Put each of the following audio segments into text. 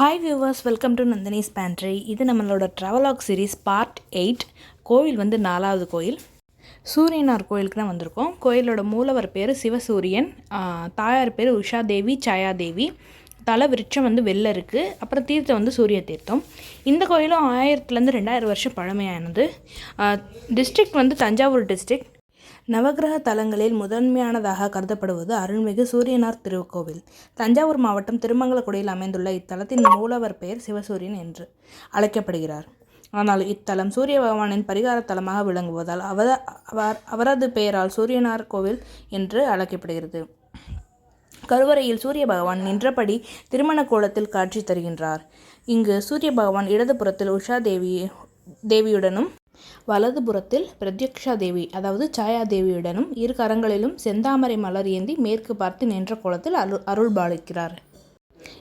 Hi viewers welcome to Nandini's pantry இது நம்மளோட travelogue series part eight கோயில் வந்து நாலாவது கோயில். சூரியனார் கோயிலுக்கு தான் வந்திருக்கோம். கோயிலோட மூலவர் பேர் சிவசூரியன். தாயார் பேர் உஷா தேவி சாயாதேவி. தலை விருட்சம் வந்து வெளில இருக்குது அப்புறம் தீர்த்தம் வந்து சூரிய தீர்த்தம். இந்த கோயிலும் ஆயிரத்துலேருந்து ரெண்டாயிரம் வருஷம் பழமையானது. டிஸ்ட்ரிக்ட் வந்து தஞ்சாவூர் டிஸ்ட்ரிக்ட் நவக்கிரக தலங்களில் முதன்மையானதாக கருதப்படுவது அருள்மிகு சூரியனார் திருக்கோவில். தஞ்சாவூர் மாவட்டம் திருமங்கலக்குடியில் அமைந்துள்ள இத்தலத்தின் மூலவர் பெயர் சிவசூரியன் என்று அழைக்கப்படுகிறார். ஆனால் இத்தலம் சூரிய பகவானின் பரிகார தலமாக விளங்குவதால் அவர அவர் அவரது பெயரால் சூரியனார் கோவில் என்று அழைக்கப்படுகிறது. கருவறையில் சூரிய பகவான் நின்றபடி திருமண கோலத்தில் காட்சி தருகின்றார். இங்கு சூரிய பகவான் இடதுபுறத்தில் உஷா தேவி தேவியுடனும் வலதுபுறத்தில் பிரத்யக்ஷா தேவி அதாவது சாயா தேவியுடனும் இரு கரங்களிலும் செந்தாமரை மலர் ஏந்தி மேற்கு பார்த்து நின்ற கோலத்தில் அருள் அருள் பாலிக்கிறார்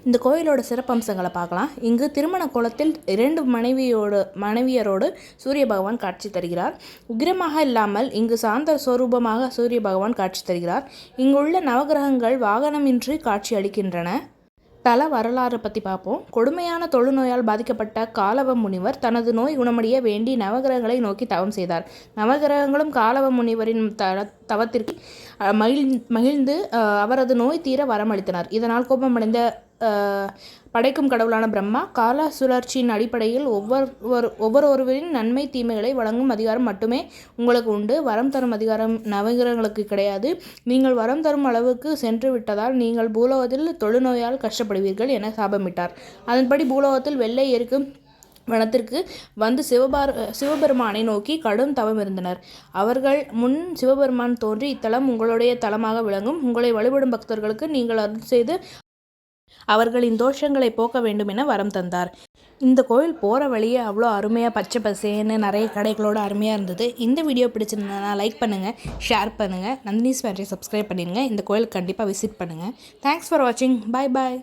இந்த கோயிலோட சிறப்பம்சங்களை பார்க்கலாம். இங்கு திருமண கோலத்தில் இரண்டு மனைவியோடு மனைவியரோடு சூரிய பகவான் காட்சி தருகிறார். உக்கிரமாக இல்லாமல் இங்கு சாந்த ஸ்வரூபமாக சூரிய பகவான் காட்சி தருகிறார். இங்குள்ள நவகிரகங்கள் வாகனமின்றி காட்சி அளிக்கின்றன. தல வரலாறு பற்றி பார்ப்போம் கொடுமையான தொழுநோயால் பாதிக்கப்பட்ட காலவ முனிவர் தனது நோய் குணமடைய வேண்டி நவகிரகங்களை நோக்கி தவம் செய்தார். நவகிரகங்களும் காலவ முனிவரின் த தவத்திற்கு மகிழ் மகிழ்ந்து அவரது நோய் தீர வரமளித்தனர். இதனால் கோபமடைந்த படைக்கும் கடவுளான பிரம்மா கால சுழற்சியின் அடிப்படையில் ஒவ்வொரு ஒவ்வொருவரின் நன்மை தீமைகளை வழங்கும் அதிகாரம் மட்டுமே உங்களுக்கு உண்டு. வரம் தரும் அதிகாரம் நவகிரகங்களுக்கு கிடையாது. நீங்கள் வரம் தரும் அளவுக்கு சென்று விட்டதால் நீங்கள் பூலோகத்தில் தொழுநோயால் கஷ்டப்படுவீர்கள் என சாபமிட்டார். அதன்படி பூலோகத்தில் வெள்ளை எருக்கும் வனத்திற்கு வந்து சிவபார் சிவபெருமானை நோக்கி கடும் தவம் இருந்தனர். அவர்கள் முன் சிவபெருமான் தோன்றி இத்தலம் உங்களுடைய தலமாக விளங்கும். உங்களை வழிபடும் பக்தர்களுக்கு நீங்கள் அருள் செய்து அவர்களின் தோஷங்களை போக்க வேண்டும் என வரம் தந்தார். இந்த கோயில் போகிற வழியே அவ்வளோ அருமையாக பச்சை பசேன்னு நிறைய கடைகளோட அருமையாக இருந்தது. இந்த வீடியோ பிடிச்சிருந்ததுனா லைக் பண்ணுங்கள் ஷேர் பண்ணுங்கள் நந்தினி ஃபேண்ட்ரி சப்ஸ்கிரைப் பண்ணிடுங்க. இந்த கோயிலுக்கு கண்டிப்பாக விசிட் பண்ணுங்கள் தேங்க்ஸ் ஃபார் வாட்சிங் பை பாய்